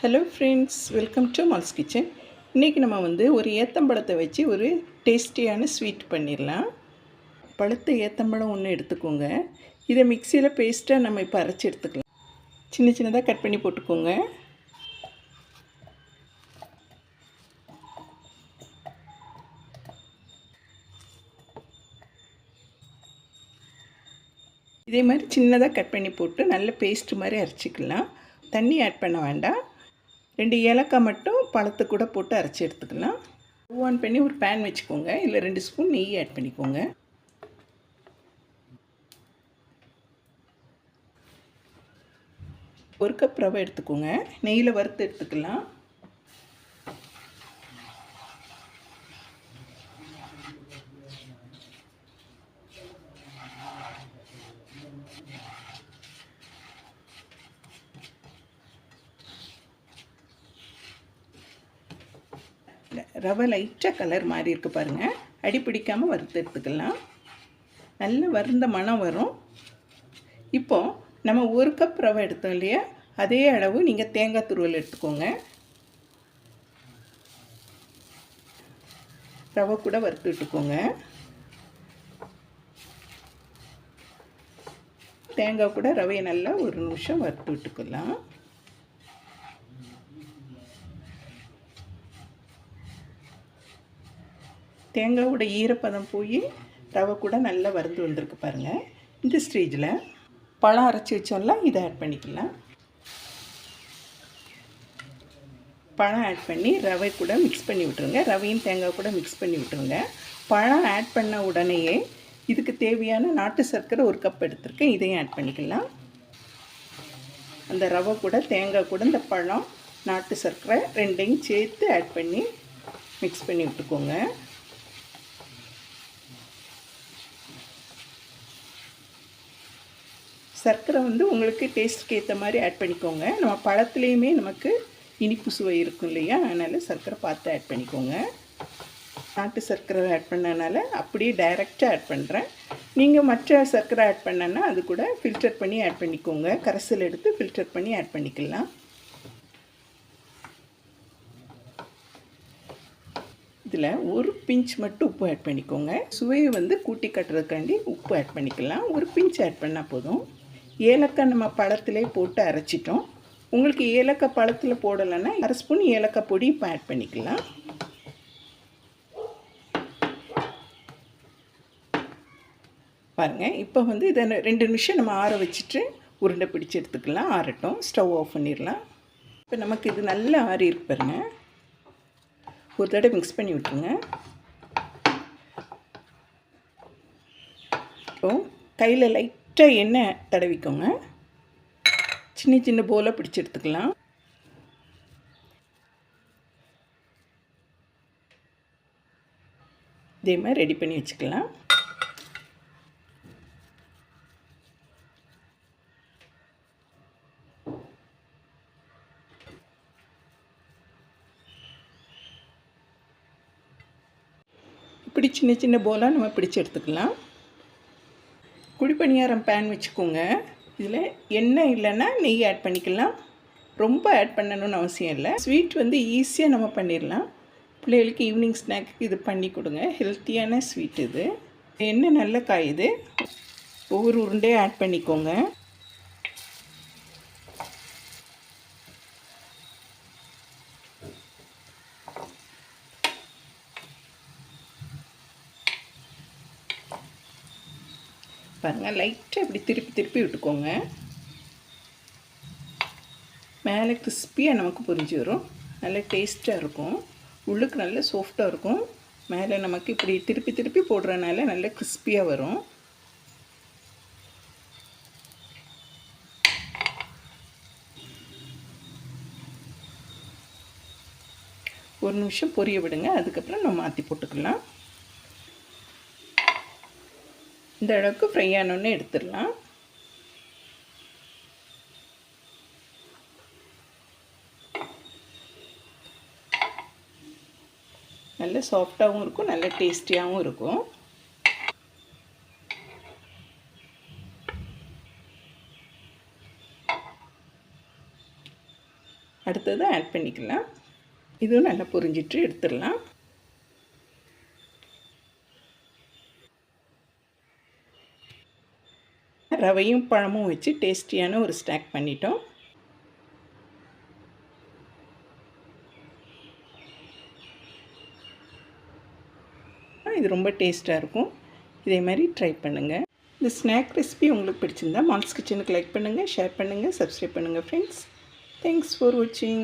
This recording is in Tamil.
Hello friends welcome to Mal's kitchen இன்றைக்கி நம்ம வந்து ஒரு ஏத்தம்பழத்தை வச்சு ஒரு டேஸ்டியான ஸ்வீட் பண்ணிடலாம். பழுத்த ஏத்தம்பழம் ஒன்று எடுத்துக்கோங்க. இதை மிக்சியில் பேஸ்ட்டாக நம்ம இப்போ அரைச்சி எடுத்துக்கலாம். சின்ன சின்னதாக கட் பண்ணி போட்டுக்கோங்க. இதே மாதிரி சின்னதாக கட் பண்ணி போட்டு நல்ல பேஸ்ட் மாதிரி அரைச்சிக்கலாம். தண்ணி ஆட் பண்ண வேண்டாம். ரெண்டு ஏலக்காய் மட்டும் பழத்தை கூட போட்டு அரைச்சி எடுத்துக்கலாம். ஸ்டவ் ஆன் பண்ணி ஒரு பேன் வச்சுக்கோங்க. இல்லை ரெண்டு ஸ்பூன் நெய் ஆட் பண்ணிக்கோங்க. ஒரு கப் ரவை எடுத்துக்கோங்க. நெய்யில் வறுத்து எடுத்துக்கலாம். ரவை லைட்டாக கலர் மாறி இருக்கு பாருங்கள் அடி பிடிக்காமல் வறுத்து எடுத்துக்கலாம். நல்ல வறுந்த மணம் வரும். இப்போது நம்ம ஒரு கப் ரவை எடுத்தோம் இல்லையா? அதே அளவு நீங்கள் தேங்காய் துருவல் எடுத்துக்கோங்க. ரவை கூட வறுத்து விட்டுக்கோங்க தேங்காய் கூட ரவையை நல்லா ஒரு நிமிஷம் வறுத்து விட்டுக்கலாம் தேங்காவோட ஈரப்பதம் போய் ரவை கூட நல்லா வறுந்து வந்திருக்கு பாருங்கள் இந்த ஸ்டேஜில் பழம் அரைச்சி வச்சோம்ல இதை ஆட் பண்ணிக்கலாம். பழம் ஆட் பண்ணி ரவை கூட மிக்ஸ் பண்ணி விட்டுருங்க. ரவையும் தேங்காய் கூட மிக்ஸ் பண்ணி விட்டுருங்க. பழம் ஆட் பண்ண உடனேயே இதுக்கு தேவையான நாட்டு சர்க்கரை ஒரு கப் எடுத்திருக்கேன். இதையும் ஆட் பண்ணிக்கலாம். அந்த ரவை கூட தேங்காய் கூட இந்த பழம் நாட்டு சர்க்கரை ரெண்டையும் சேர்த்து ஆட் பண்ணி மிக்ஸ் பண்ணி விட்டுக்கோங்க. சர்க்கரை வந்து உங்களுக்கு டேஸ்ட்டுக்கு ஏற்ற மாதிரி ஆட் பண்ணிக்கோங்க. நம்ம பழத்துலேயுமே நமக்கு இனிப்பு சுவை இருக்கும் இல்லையா? அதனால் சர்க்கரை பார்த்து ஆட் பண்ணிக்கோங்க. நாட்டு சர்க்கரை ஆட் பண்ணனால அப்படியே டைரெக்டாக ஆட் பண்ணுறேன் நீங்கள் மற்ற சர்க்கரை ஆட் பண்ணனா அது கூட ஃபில்டர் பண்ணி ஆட் பண்ணிக்கோங்க. கரைசல் எடுத்து ஃபில்டர் பண்ணி ஆட் பண்ணிக்கலாம். இதில் ஒரு பிஞ்ச் மட்டும் உப்பு ஆட் பண்ணிக்கோங்க. சுவையை வந்து கூட்டி கட்டுறதுக்காண்டி உப்பு ஆட் பண்ணிக்கலாம். ஒரு பிஞ்ச் ஆட் பண்ணால் போதும். ஏலக்காய் நம்ம பழத்திலே போட்டு அரைச்சிட்டோம். உங்களுக்கு ஏலக்காய் பழத்தில் போடலைன்னா அரை ஸ்பூன் ஏலக்காய் பொடி இப்போ ஆட் பண்ணிக்கலாம். பாருங்கள் இப்போ வந்து இதை ரெண்டு நிமிஷம் நம்ம ஆற வச்சுட்டு உருண்டை பிடிச்சி எடுத்துக்கலாம். ஆறட்டும் ஸ்டவ் ஆஃப் பண்ணிடலாம். இப்போ நமக்கு இது நல்லா ஆறி இருக்கு ஒரு தடவை மிக்ஸ் பண்ணி விட்டுருங்க. இப்போ கையில் லைட் லைட்டாக எண்ணெய் தடவிக்கோங்க. சின்ன சின்ன போலாக பிடிச்சி எடுத்துக்கலாம். இதே மாதிரி ரெடி பண்ணி வச்சுக்கலாம். இப்படி சின்ன சின்ன போலாக நம்ம பிடிச்சி எடுத்துக்கலாம். குழிப்பணியாரம் பேன் வச்சுக்கோங்க. இதில் எண்ணெய் இல்லைன்னா நெய் ஆட் பண்ணிக்கலாம். ரொம்ப ஆட் பண்ணணும்னு அவசியம் இல்லை. ஸ்வீட் வந்து ஈஸியாக நம்ம பண்ணிடலாம். பிள்ளைகளுக்கு ஈவினிங் ஸ்நாக் இது பண்ணி கொடுங்க. ஹெல்த்தியான ஸ்வீட் இது. எண்ணெய் நல்ல காயுது. ஒவ்வொரு உருண்டையும் ஆட் பண்ணிக்கோங்க. பாருங்கள் லைட்டாக இப்படி திருப்பி திருப்பி விட்டுக்கோங்க. மேலே கிறிஸ்பியாக நமக்கு புரிஞ்சு வரும். நல்ல டேஸ்ட்டாக இருக்கும். உள்ளுக்கு நல்ல சாஃப்டாக இருக்கும். மேலே நமக்கு இப்படி திருப்பி திருப்பி போடுறதுனால நல்ல கிறிஸ்பியாக வரும். ஒரு நிமிஷம் பொரிய விடுங்க. அதுக்கப்புறம் நம்ம மாற்றி போட்டுக்கலாம். இந்த அளவுக்கு ஃப்ரை ஆனோடனே எடுத்துடலாம். நல்ல சாஃப்டாகவும் இருக்கும் நல்ல டேஸ்டியாகவும் இருக்கும். அடுத்தது ஆட் பண்ணிக்கலாம். இதுவும் நல்லா பொரிஞ்சிட்டு எடுத்துடலாம். ரவையும் பழமும் வச்சு டேஸ்டியான ஒரு ஸ்நாக் பண்ணிட்டோம். இது ரொம்ப டேஸ்ட்டாக இருக்கும். இதே மாதிரி ட்ரை பண்ணுங்கள் இந்த ஸ்நாக் ரெசிபி உங்களுக்கு பிடிச்சிருந்தா மால்ஸ் கிச்சனுக்கு லைக் பண்ணுங்கள் ஷேர் பண்ணுங்கள் சப்ஸ்கிரைப் பண்ணுங்கள் ஃப்ரெண்ட்ஸ் தேங்க்ஸ் ஃபார் வாட்சிங்